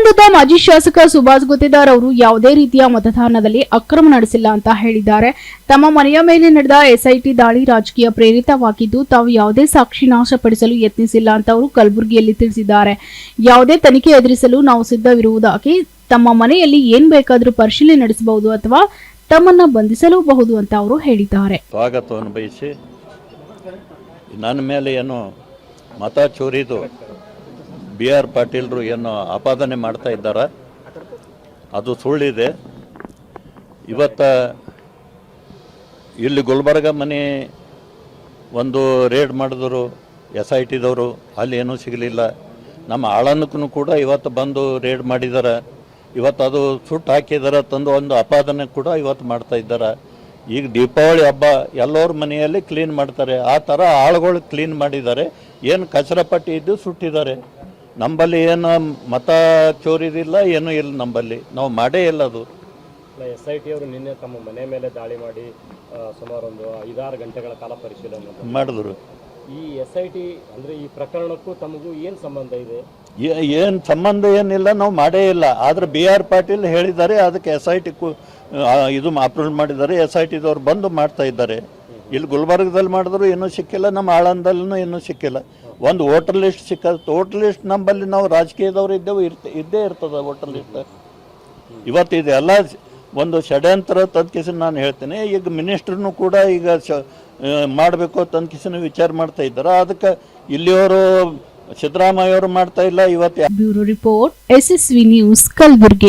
ಚಿತ್ರದುರ್ಗದ ಮಾಜಿ ಶಾಸಕ ಸುಭಾಷ್ ಗುತ್ತೇದಾರ್ ಅವರು ಯಾವುದೇ ರೀತಿಯ ಮತದಾನದಲ್ಲಿ ಅಕ್ರಮ ನಡೆಸಿಲ್ಲ ಅಂತ ಹೇಳಿದ್ದಾರೆ. ತಮ್ಮ ಮನೆಯ ಮೇಲೆ ನಡೆದ ಎಸ್ಐಟಿ ದಾಳಿ ರಾಜಕೀಯ ಪ್ರೇರಿತವಾಗಿದ್ದು, ತಾವು ಯಾವುದೇ ಸಾಕ್ಷಿ ನಾಶಪಡಿಸಲು ಯತ್ನಿಸಿಲ್ಲ ಅಂತ ಅವರು ಕಲಬುರಗಿಯಲ್ಲಿ ತಿಳಿಸಿದ್ದಾರೆ. ಯಾವುದೇ ತನಿಖೆ ಎದುರಿಸಲು ನಾವು ಸಿದ್ಧವಿರುವುದಾಗಿ, ತಮ್ಮ ಮನೆಯಲ್ಲಿ ಏನ್ ಬೇಕಾದರೂ ಪರಿಶೀಲನೆ ನಡೆಸಬಹುದು ಅಥವಾ ತಮ್ಮನ್ನ ಬಂಧಿಸಲೂಬಹುದು ಅಂತ ಅವರು ಹೇಳಿದ್ದಾರೆ. ಸ್ವಾಗತವನ್ನು ಬಯಸಿ, ನನ್ನ ಮೇಲೆ ಏನು ಮತ ಚೋರಿದು ಬಿ ಆರ್ ಪಾಟೀಲ್ರು ಏನು ಆಪಾದನೆ ಮಾಡ್ತಾ ಇದ್ದಾರೆ? ಅದು ಸುಳ್ಳಿದೆ. ಇವತ್ತ ಇಲ್ಲಿ ಗುಲ್ಬರ್ಗ ಮನೆ ಒಂದು ರೇಡ್ ಮಾಡಿದ್ರು, ಎಸ್ ಐ ಟಿದವರು ಅಲ್ಲಿ ಏನೂ ಸಿಗಲಿಲ್ಲ. ನಮ್ಮ ಆಳನಕ್ಕೂ ಕೂಡ ಇವತ್ತು ಬಂದು ರೇಡ್ ಮಾಡಿದ್ದಾರೆ ಇವತ್ತು ಅದು ಸುಟ್ಟು ಹಾಕಿದ್ದಾರೆ ತಂದು ಒಂದು ಆಪಾದನೆ ಕೂಡ ಇವತ್ತು ಮಾಡ್ತಾ ಇದ್ದಾರೆ? ಈಗ ದೀಪಾವಳಿ ಹಬ್ಬ, ಎಲ್ಲರ ಮನೆಯಲ್ಲಿ ಕ್ಲೀನ್ ಮಾಡ್ತಾರೆ. ಆ ಥರ ಆಳುಗಳು ಕ್ಲೀನ್ ಮಾಡಿದ್ದಾರೆ. ಏನು ಕಚರ ಪಟ್ಟಿ ಇದ್ದು ಸುಟ್ಟಿದ್ದಾರೆ. ನಂಬಲ್ಲಿ ಏನು ಮತ ಚೋರಿದಿಲ್ಲ ಏನೂ ಇಲ್ಲ ನಂಬಲ್ಲಿ ನಾವು ಮಾಡೇ ಇಲ್ಲ ಅದು. ಎಸ್ ಐ ಟಿ ಅವರು ನಿನ್ನೆ ತಮ್ಮ ಮನೆ ಮೇಲೆ ದಾಳಿ ಮಾಡಿ ಸುಮಾರು ಒಂದು ಐದಾರು ಗಂಟೆಗಳ ಕಾಲ ಪರಿಶೀಲನೆ ಮಾಡಿದ್ರು. ಮಾಡಿದ್ರು. ಈ ಎಸ್ ಐ ಟಿ ಅಂದ್ರೆ ಈ ಪ್ರಕರಣಕ್ಕೂ ತಮಗೂ ಏನು ಸಂಬಂಧ ಇದೆ? ಏನು ಸಂಬಂಧ ಏನಿಲ್ಲ ನಾವು ಮಾಡೇ ಇಲ್ಲ. ಆದ್ರೆ ಬಿ ಆರ್ ಪಾಟೀಲ್ ಹೇಳಿದ್ದಾರೆ ಅದಕ್ಕೆ ಎಸ್ ಐ ಟಿ ಇದು ಅಪ್ರೂವ್ ಮಾಡಿದ್ದಾರೆ. ಎಸ್ ಐ ಟಿದವ್ರು ಬಂದು ಮಾಡ್ತಾ ಇದ್ದಾರೆ. ಇಲ್ಲಿ ಗುಲ್ಬರ್ಗದಲ್ಲಿ ಮಾಡಿದ್ರು ಏನೂ ಸಿಕ್ಕಿಲ್ಲ, ನಮ್ಮ ಆಳಂದಲ್ಲೂ ಏನೂ ಸಿಕ್ಕಿಲ್ಲ. ಒಂದು ವೋಟರ್ ಲಿಸ್ಟ್ ಸಿಕ್ಕ ವೋಟರ್ ಲಿಸ್ಟ್ ನಂಬಲ್ಲಿ ನಾವು ರಾಜಕೀಯದವ್ರು ಇದ್ದೇವೆ, ಇರ್ತ ಇದ್ದೇ ಇರ್ತದೆ ವೋಟರ್ ಲಿಸ್ಟ್. ಇವತ್ತು ಇದೆಲ್ಲ ಒಂದು ಷಡ್ಯಂತ್ರ ತನ್ಕಿಸಿ ನಾನು ಹೇಳ್ತೇನೆ. ಈಗ ಮಿನಿಸ್ಟ್ರನ್ನು ಕೂಡ ಈಗ ಶ ಮಾಡಬೇಕು ತನ್ಕಿಸಿನ ವಿಚಾರ ಮಾಡ್ತಾ ಇದ್ದಾರೆ. ಅದಕ್ಕೆ ಇಲ್ಲಿಯವರು ಸಿದ್ದರಾಮಯ್ಯವರು ಮಾಡ್ತಾ ಇಲ್ಲ, ಇವತ್ತು bureau report SSV news Kalaburagi.